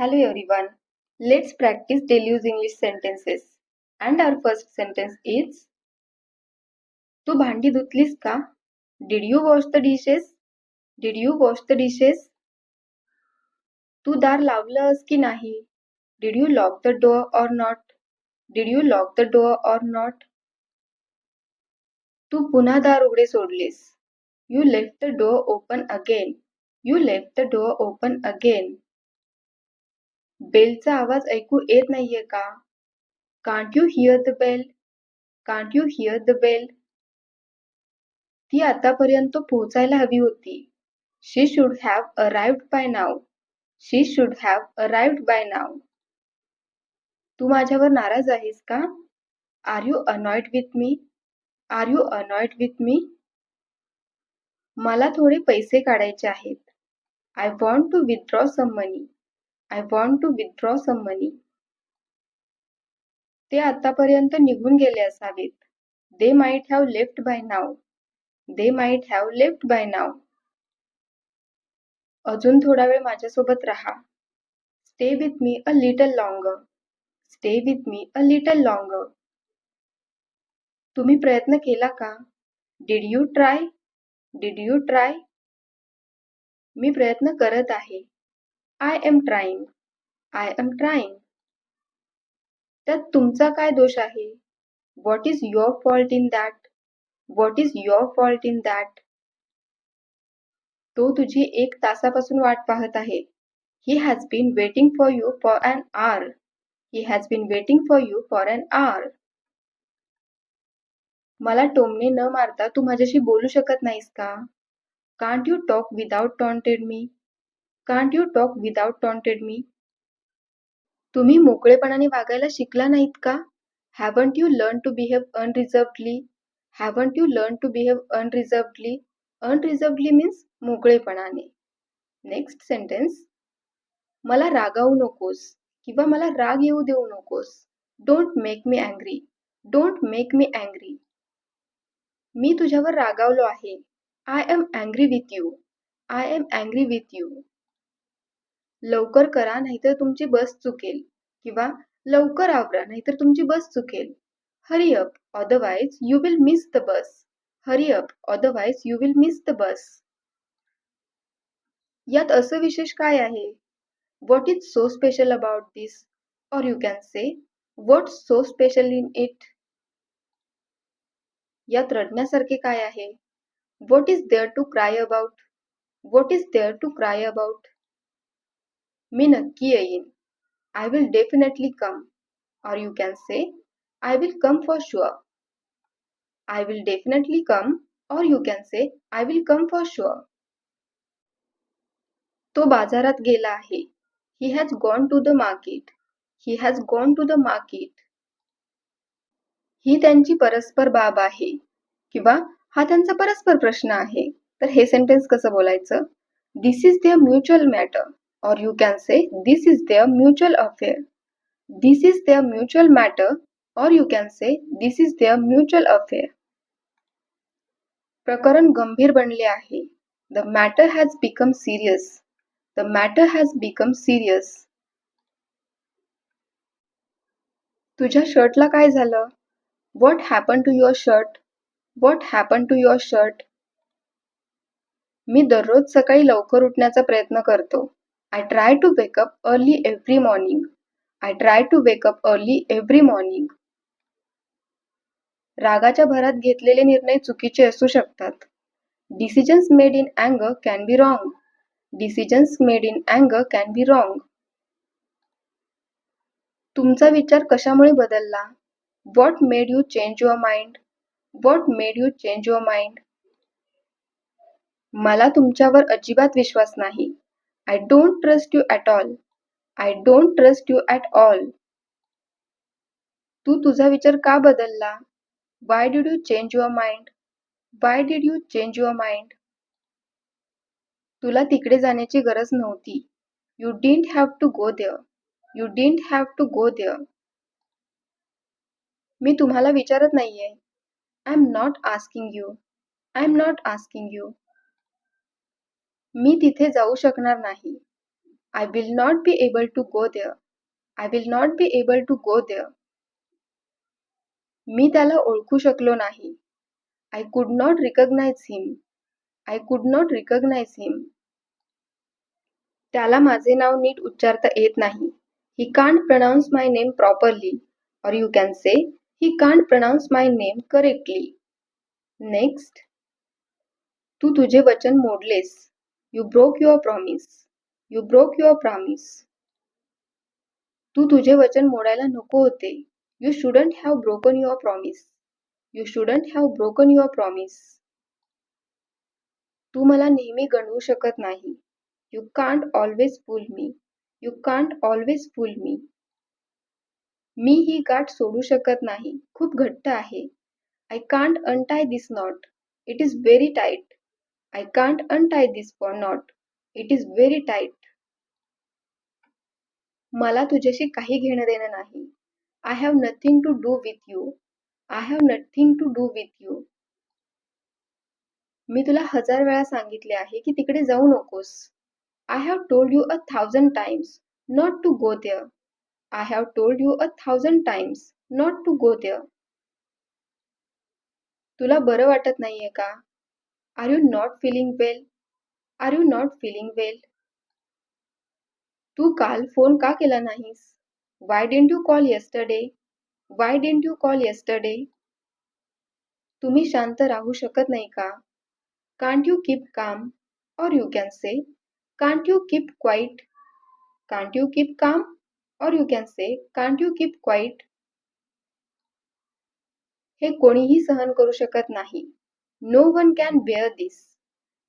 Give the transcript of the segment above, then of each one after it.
Hello everyone. Let's practice daily use English sentences. And our first sentence is तू भांडी धुतलीस का did you wash the dishes did you wash the dishes तू दार लावलंस की नाही did you lock the door or not did you lock the door or not तू पुन्हा दार उघडे सोडलीस you left the door open again you left the door open again बेलचा आवाज ऐकू येत नाहीये का? Can't you hear the bell? Can't you hear the bell? ती आतापर्यंत पोहोचायला हवी होती. She should have arrived by now. She should have arrived by now. तू माझ्यावर नाराज आहेस का? Are you annoyed with me? Are you annoyed with me? मला थोडे पैसे काढायचे आहेत. I want to withdraw some money. I want to withdraw some money ते आतापर्यंत निघून गेले असावेत. They might have left by now they might have left by now अजून थोडा वेळ माझ्यासोबत राहा. Stay with me a little long stay with me a little long तुम्ही प्रयत्न केला का? Did you try did you try मी प्रयत्न करत आहे. I am trying I am trying त्यात तुमचा काय दोष आहे? What is your fault in that what is your fault in that तो तुझी एक तासापासून वाट पाहत आहे. He has been waiting for you for an hour he has been waiting for you for an hour मला टोमने न मारता तू माझ्याशी बोलू शकत नाहीस का? Can't you talk without taunted me can't you talk without taunted me तुम्ही मोकळेपणाने वागायला शिकला नाहीत का? Haven't you learn to behave unreservedly haven't you learn to behave unreservedly unreservedly means मोकळेपणाने. नेक्स्ट सेंटेन्स मला रागावू नकोस किंवा मला राग येऊ देऊ नकोस. Don't make me angry don't make me angry मी तुझ्यावर रागावलो आहे. I am angry with you I am angry with you लवकर करा नाहीतर तुमची बस चुकेल किंवा लवकर आवरा नाहीतर तुमची bus चुकेल. Hurry up otherwise you will miss the bus. Hurry up otherwise you will miss the bus. यात असं विशेष काय आहे? What is so special about this? Or you can say what's so special in it? यात रडण्यासारखे काय आहे? What is there to cry about? What is there to cry about? मी नक्की येईन. I will definitely come. Or you can say I will come for sure. I will definitely come or you can say I will come for sure. तो बाजारात गेला आहे. He has gone to the market. He has gone to the market. ही त्यांची परस्पर बाब आहे किंवा हा त्यांचा परस्पर प्रश्न आहे. तर हे सेंटेन्स कसं बोलायचं? This is their mutual matter or you can say this is their mutual affair. This is their mutual matter or you can say this is their mutual affair. प्रकरण गंभीर बनले आहे. The matter has become serious. The matter has become serious. तुझ्या शर्टला काय झालं? What happen to your shirt? What happen to your shirt? मी दररोज सकाळी लवकर उठण्याचा प्रयत्न करतो. I try to wake up early every morning. I try to wake up early every morning. रागाच्या भरात घेतलेले निर्णय चुकीचे असू शकतात. Decisions made in अँग can be wrong. Decisions made in अँग can be wrong. तुमचा विचार कशामुळे बदलला? What made you change your mind? What made you change your mind? मला तुमच्यावर अजिबात विश्वास नाही. I don't trust you at all. I don't trust you at all. तू तुझा विचार का बदलला? Why did you change your mind? Why did you change your mind? तुला तिकडे जाण्याची गरज नव्हती. You didn't have to go there. You didn't have to go there. मी तुम्हाला विचारत नाहीये. I am not asking you. I am not asking you. मी तिथे जाऊ शकणार नाही. I will not be able to go there I will not be able to go there मी त्याला ओळखू शकलो नाही. I could not recognise him I could not recognise him त्याला माझे नाव नीट उच्चारता येत नाही. He can't pronounce my name properly or you can say he can't pronounce my name correctly next तू तुझे वचन modeless. You broke your promise you broke your promise तू तुझे वचन मोडायला नको होते. You shouldn't have broken your promise you shouldn't have broken your promise तू मला नेहमी गणवू शकत नाही. You can't always fool me you can't always fool me मी ही गाठ सोडू शकत नाही. खूप घट्ट आहे. I can't untie this knot it is very tight I can't untie this for knot it is very tight मला तुझ्याशी काही घेणं देणं नाही. I have nothing to do with you I have nothing to do with you मी तुला हजार वेळा सांगितले आहे की तिकडे जाऊ नकोस. I have told you a thousand times not to go there I have told you a thousand times not to go there तुला बरं वाटत नाहीये का? Are you not feeling well are you not feeling well तू काल phone का केला नाहीस? Why didn't you call yesterday why didn't you call yesterday तुम्ही शांत राहू शकत नाही का? Can't you keep calm or you can say can't you keep quiet can't you keep calm or you can say can't you keep quiet हे कोणीही सहन करू शकत नाही. No one can bear this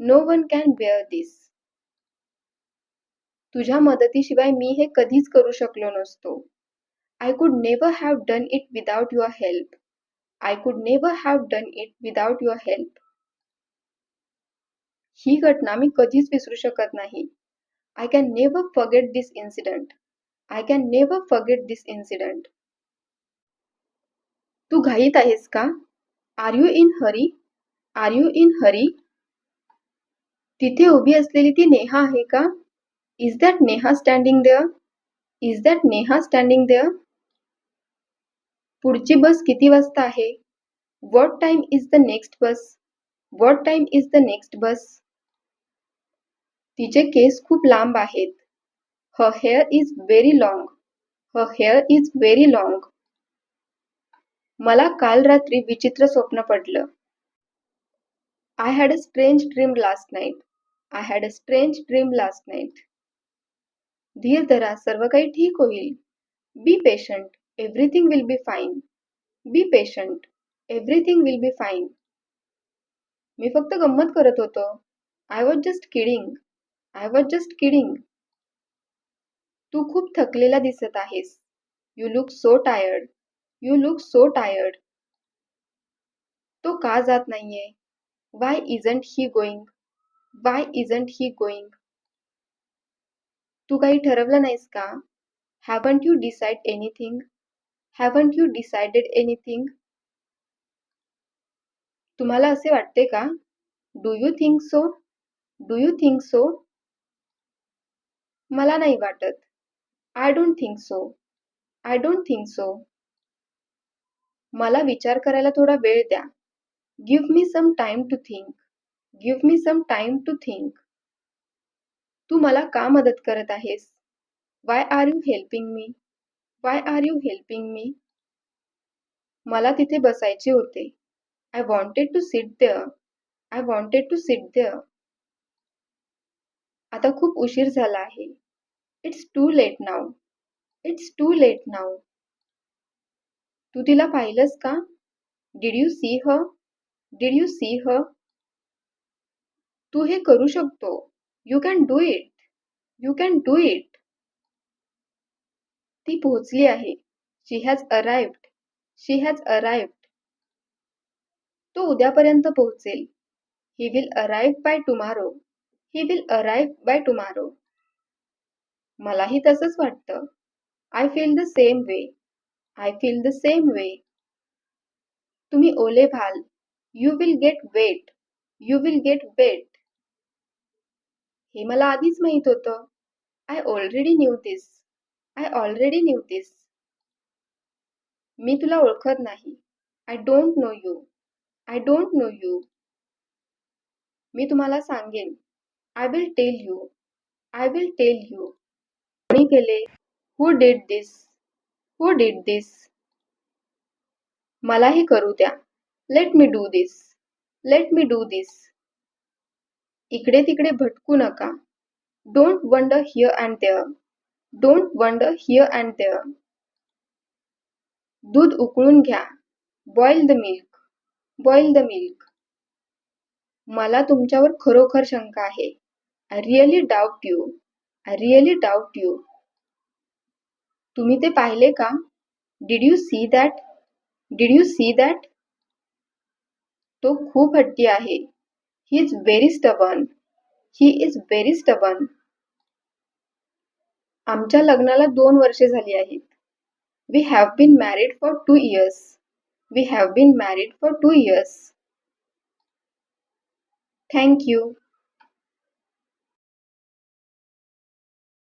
no one can bear this तुझ्या मदतीशिवाय मी हे कधीच करू शकलो नसतो. I could never have done it without your help I could never have done it without your help ही घटना मी कधीच विसरू शकत नाही. I can never forget this incident I can never forget this incident तू घाईत आहेस का? Are you in hurry are you in hurry तिथे उभी असलेली ती नेहा आहे का? Is that Neha standing there is that Neha standing there पुढची बस किती वाजता आहे? What time is the next bus what time is the next bus तिचे केस खूप लांब आहेत. Her hair is very long her hair is very long मला काल रात्री विचित्र स्वप्न पडलं. I had a strange dream last night I had a strange dream last night धीर धरा सर्व काही ठीक होईल. Be patient everything will be fine be patient everything will be fine मी फक्त गंमत करत होतो. I was just kidding I was just kidding तू खूप थकलेला दिसत आहेस. You look so tired you look so tired तो का जात नाहीये? Why isn't he going why isn't he going तू काही ठरवलं नाहीस का? Haven't you decide anything haven't you decided anything तुम्हाला असे वाटते का? Do you think so do you think so मला नाही वाटत. I don't think so I don't think so मला विचार करायला थोडा वेळ द्या. Give me some time to think give me some time to think तू मला का मदत करत आहेस? Why are you helping me why are you helping me मला तिथे बसायचे होते. I wanted to sit there I wanted to sit there आता खूप उशीर झाला आहे. It's too late now it's too late now तू तिला पाहिलंस का? Did you see her did you see her तू हे करू शकतो. You can do it you can do it ती पोहोचली आहे. She has arrived she has arrived तो उद्यापर्यंत पोहोचेल. He will arrive by tomorrow he will arrive by tomorrow मलाही तसंच वाटतं. I feel the same way I feel the same way तुम्ही ओले भाल you will get wet you will get wet हे मला आधीच माहीत होतं. I already knew this I already knew this मी तुला ओळखत नाही. I don't know you I don't know you मी तुम्हाला सांगेन. I will tell you I will tell you कोणी केले? हू did this who did this मला हे करू द्या. Let me do this let me do this इकडे तिकडे भटकू नका. Don't wander here and there don't wander here and there दूध उकळून घ्या. Boil the milk boil the milk मला तुमच्यावर खरोखर शंका आहे. I really doubt you I really doubt you तुम्ही ते पाहिले का? Did you see that did you see that तो खूप हट्टी आहे. He is very stubborn he is very stubborn आमच्या लग्नाला दोन वर्षे झाली आहेत. We have been married for two years we have been married for two years thank you